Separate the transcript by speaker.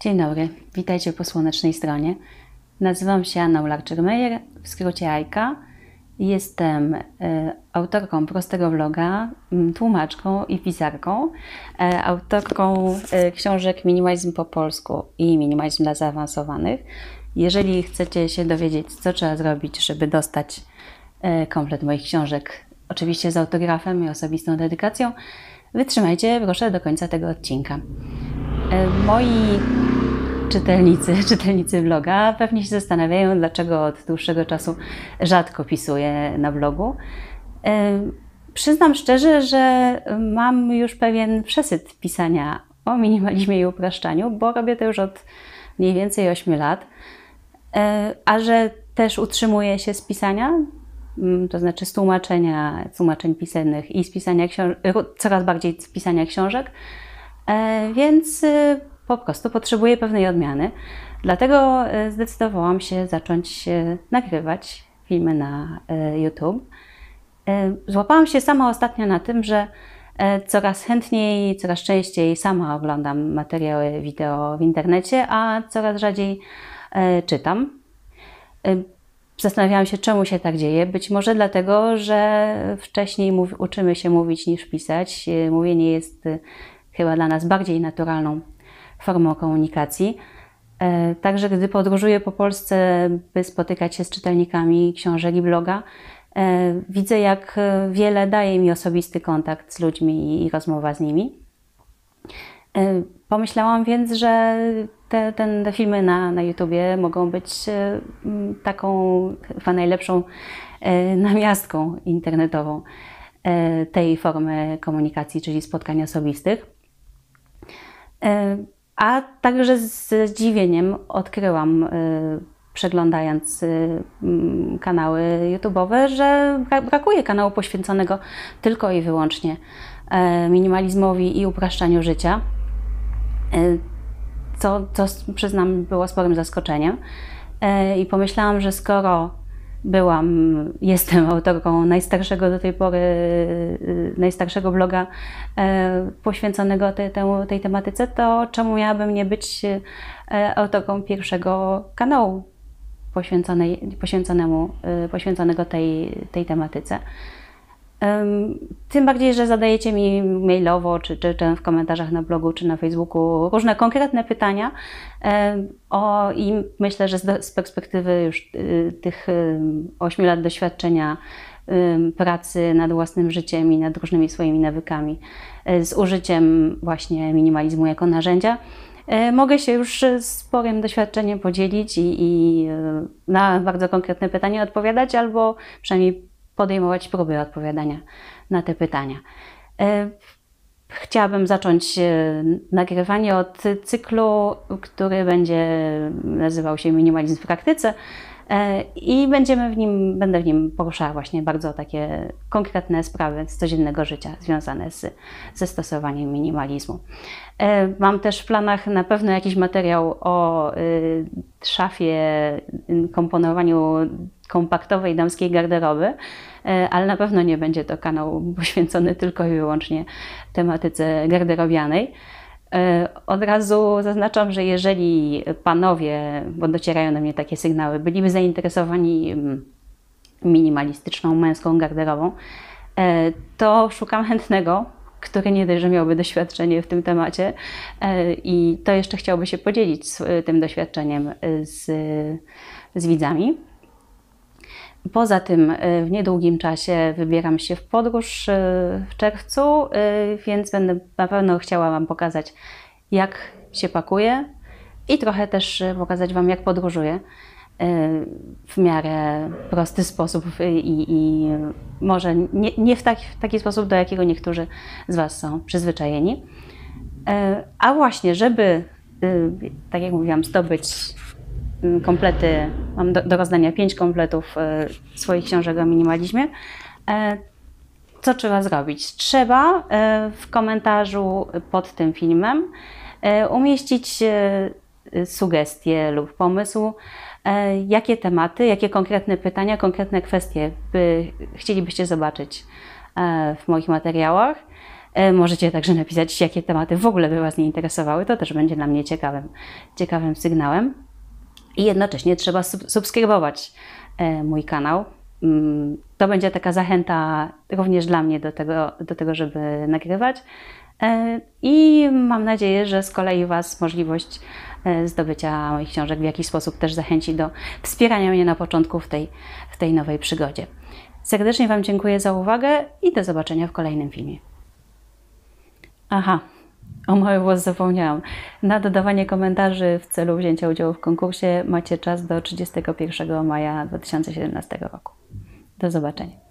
Speaker 1: Dzień dobry, witajcie po słonecznej stronie. Nazywam się Anna Ularczyk-Meyer, w skrócie Ajka. Jestem e, autorką prostego vloga, tłumaczką i pisarką, e, autorką e, książek Minimalizm po polsku i Minimalizm dla zaawansowanych. Jeżeli chcecie się dowiedzieć, co trzeba zrobić, żeby dostać komplet moich książek, oczywiście z autografem i osobistą dedykacją, wytrzymajcie proszę do końca tego odcinka. E, Moi czytelnicy, czytelnicy bloga pewnie się zastanawiają, dlaczego od dłuższego czasu rzadko pisuję na blogu. E, Przyznam szczerze, że mam już pewien przesyt pisania o minimalizmie i upraszczaniu, bo robię to już od mniej więcej 8 lat. E, A że też utrzymuję się z pisania, mm, to znaczy z tłumaczenia, tłumaczeń pisemnych i z pisania książek, coraz bardziej z pisania książek, więc y, po prostu potrzebuję pewnej odmiany. Dlatego y, zdecydowałam się zacząć y, nagrywać filmy na YouTube. E, Złapałam się sama ostatnio na tym, że e, coraz chętniej, coraz częściej sama oglądam materiały wideo w internecie, a coraz rzadziej e, czytam. E, Zastanawiałam się, czemu się tak dzieje. Być może dlatego, że wcześniej uczymy się mówić niż pisać. E, Mówienie jest e, chyba dla nas bardziej naturalną formą komunikacji. E, Także gdy podróżuję po Polsce, by spotykać się z czytelnikami książek i bloga, e, widzę, jak e, wiele daje mi osobisty kontakt z ludźmi i rozmowa z nimi. Pomyślałam więc, że te, te filmy na, na YouTubie mogą być taką chyba najlepszą namiastką internetową tej formy komunikacji, czyli spotkań osobistych. E, A także z zdziwieniem odkryłam, e, przeglądając e, kanały YouTube'owe, że bra- brakuje kanału poświęconego tylko i wyłącznie minimalizmowi i upraszczaniu życia. Co, co przyznam było sporym zaskoczeniem. I pomyślałam, że skoro byłam, jestem autorką najstarszego do tej pory, y, najstarszego bloga e, poświęconego tej tematyce, to czemu miałabym nie być e, autorką pierwszego kanału poświęconej, poświęconemu, y, poświęconego tej, tej tematyce. Tym bardziej, że zadajecie mi mailowo, czy, czy, czy w komentarzach na blogu, czy na Facebooku różne konkretne pytania. O, I myślę, że z, z perspektywy już y, tych y, 8 lat doświadczenia pracy nad własnym życiem i nad różnymi swoimi nawykami, y, z użyciem właśnie minimalizmu jako narzędzia, y, mogę się już sporym doświadczeniem podzielić i, i y, na bardzo konkretne pytania odpowiadać, albo przynajmniej podejmować próby odpowiadania na te pytania. E, Chciałabym zacząć e, nagrywanie od cyklu, który będzie nazywał się Minimalizm w praktyce e, i będziemy w nim, będę w nim poruszała właśnie bardzo takie konkretne sprawy z codziennego życia związane z, ze stosowaniem minimalizmu. Mam też w planach na pewno jakiś materiał o y, szafie, y, komponowaniu kompaktowej damskiej garderoby, e, ale na pewno nie będzie to kanał poświęcony tylko i wyłącznie tematyce garderobianej. E, Od razu zaznaczam, że jeżeli panowie, bo docierają do mnie takie sygnały, byliby zainteresowani mm, minimalistyczną męską garderobą, e, to szukam chętnego, który nie dość, że miałby doświadczenie w tym temacie i to jeszcze chciałby się podzielić tym doświadczeniem z, z widzami. Poza tym e, w niedługim czasie wybieram się w podróż e, w czerwcu, e, więc będę na pewno chciała Wam pokazać, jak się pakuję i trochę też pokazać Wam, jak podróżuję w miarę prosty sposób i, i może nie, nie w, taki, w taki sposób, do jakiego niektórzy z Was są przyzwyczajeni. A właśnie, żeby, y, tak jak mówiłam, zdobyć y, komplety, mam do, do rozdania pięć kompletów y, swoich książek o minimalizmie, e, co trzeba zrobić? Trzeba e, w komentarzu pod tym filmem e, umieścić e, sugestie lub pomysł, e, jakie tematy, jakie konkretne pytania, konkretne kwestie by chcielibyście zobaczyć e, w moich materiałach. E, Możecie także napisać, jakie tematy w ogóle by Was nie interesowały. To też będzie dla mnie ciekawym, ciekawym sygnałem. I jednocześnie trzeba sub- subskrybować e, mój kanał. Mm, To będzie taka zachęta również dla mnie do tego, do tego żeby nagrywać. E, I mam nadzieję, że z kolei Was możliwość e, zdobycia moich książek w jakiś sposób też zachęci do wspierania mnie na początku w tej, w tej nowej przygodzie. Serdecznie Wam dziękuję za uwagę i do zobaczenia w kolejnym filmie. Aha, o mały włos zapomniałam. Na dodawanie komentarzy w celu wzięcia udziału w konkursie macie czas do 31 maja 2017 roku. Do zobaczenia.